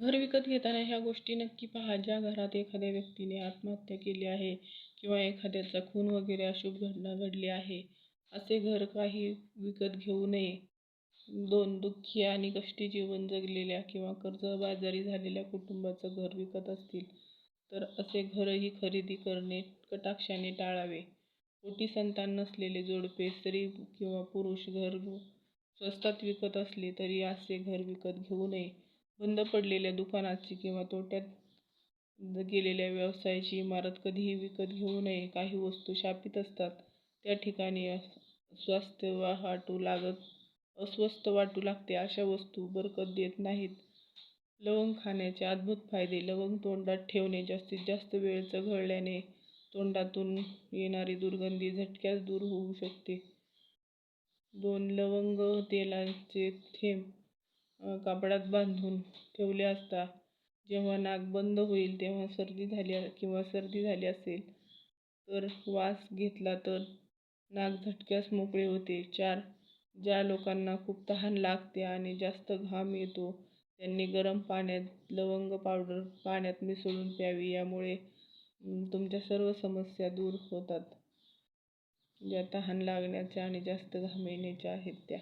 घर विकत घेताना ह्या गोष्टी नक्की पहा. ज्या घरात एखाद्या व्यक्तीने आत्महत्या केली आहे किंवा एखाद्याचा खून वगैरे अशुभ घटना घडली आहे असे घर काही विकत घेऊ नये. दोन दुःखी आणि कष्टी जीवन जगलेल्या किंवा कर्जबाजारी झालेल्या कुटुंबाचं घर विकत असतील तर असे घरही खरेदी करणे कटाक्षाने टाळावे. पोटी संतान नसलेले जोडपे स्त्री किंवा पुरुष घर स्वस्तात विकत असले तरी असे घर विकत घेऊ नये. बंद पडलेल्या दुकानाची किंवा तोट्यात गेलेल्या व्यवसायाची इमारत कधीही विकत घेऊ नये. काही वस्तू शापित असतात. त्या ठिकाणी स्वास्थ्य वाटू लागत अस्वस्थ वाटू लागते. अशा वस्तू बरकत देत नाहीत. लवंग खाण्याचे अद्भुत फायदे. लवंग तोंडात ठेवणे जास्तीत जास्त वेळ चघळल्याने तोंडातून येणारी दुर्गंधी झटक्यात दूर होऊ शकते. दोन लवंग तेलाचे थेंब कापडात बांधून ठेवले असता जेव्हा नाक बंद होईल तेव्हा सर्दी झाली किंवा सर्दी झाली असेल तर वास घेतला तर नाक झटक्यास मोकळे होते. चार ज्या लोकांना खूप तहान लागते आणि जास्त घाम येतो त्यांनी गरम पाण्यात लवंग पावडर पाण्यात मिसळून प्यावी. यामुळे तुमच्या सर्व समस्या दूर होतात. ज्या तहान लागण्याच्या आणि जास्त घाम येण्याच्या आहेत त्या.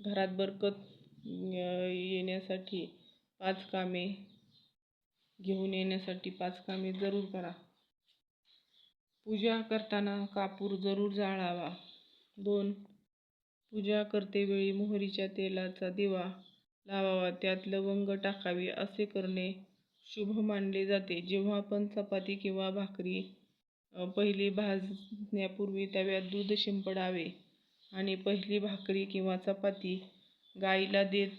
घरात बरकत येण्यासाठी पाच कामे घेऊन येण्यासाठी पाच कामे जरूर करा. पूजा करताना कापूर जरूर जाळावा. दोन पूजा करतेवेळी मोहरीच्या तेलाचा दिवा लावावा. त्यात लवंग टाकावी. असे करणे शुभ मानले जाते. जेव्हा आपण चपाती किंवा भाकरी पहिली भाजण्यापूर्वी तव्यात दूध शिंपडावे आणि पहिली भाकरी किंवा चपाती गाईला देत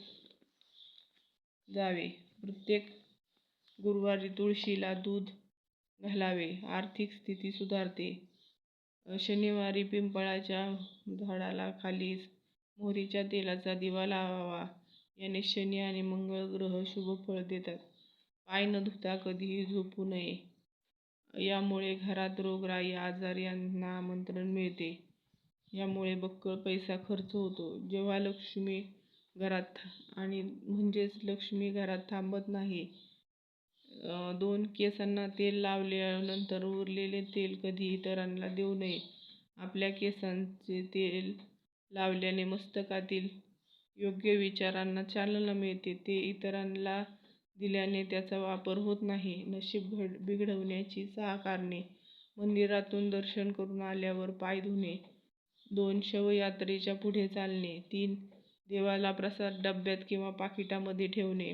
जावे. प्रत्येक गुरुवारी तुळशीला दूध घालावे. आर्थिक स्थिती सुधारते. शनिवारी पिंपळाच्या झाडाला खाली मोहरीच्या तेलाचा दिवा लावावा. याने शनी आणि मंगळ ग्रह शुभ फळ देतात. पाय न धुता कधीही झोपू नये. यामुळे घरात रोगराई आजार यांना आमंत्रण मिळते. यामुळे बक्कळ पैसा खर्च होतो. जेव्हा लक्ष्मी घरात आणि म्हणजेच लक्ष्मी घरात थांबत नाही. दोन केसांना तेल लावल्यानंतर उरलेले तेल कधी इतरांना देऊ नये. आपल्या केसांचे तेल लावल्याने मस्तकातील योग्य विचारांना चालना मिळते. ते इतरांना दिल्याने त्याचा वापर होत नाही. नशीब घड बिघडवण्याची सहा कारणे. मंदिरातून दर्शन करून आल्यावर पाय धुणे. दोन शवयात्रेच्या पुढे चालणे. तीन देवाला प्रसाद डब्यात किंवा पाकिटामध्ये ठेवणे.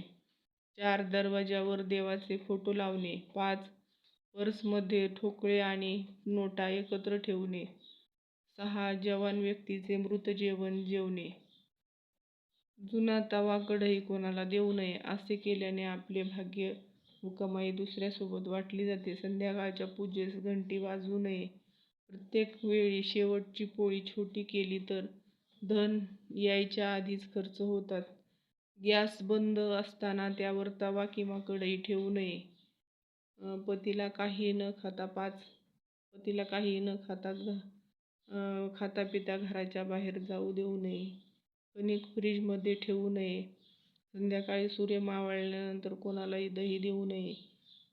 चार दरवाज्यावर देवाचे फोटो लावणे. पाच पर्समध्ये ठोकळे आणि नोटा एकत्र ठेवणे. सहा जवान व्यक्तीचे मृत जेवण जेवणे. जुना तवा कढई कोणाला देऊ नये असे केल्याने आपले भाग्य व कमाई दुसऱ्यासोबत वाटली जाते. संध्याकाळच्या पूजेस घंटी वाजवू नये. प्रत्येक वेळी शेवटची पोळी छोटी केली तर धन यायच्या आधीच खर्च होतात. गॅस बंद असताना त्यावर तवा किंवा कढई ठेवू नये. पतीला काही न खाता पाच पतीला काही न खाता खाता पिता घराच्या बाहेर जाऊ देऊ नये. कणिक फ्रीजमध्ये ठेवू नये. संध्याकाळी सूर्य मावळल्यानंतर कोणालाही दही देऊ नये.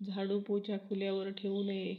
झाडू पोछा खुल्यावर ठेवू नये.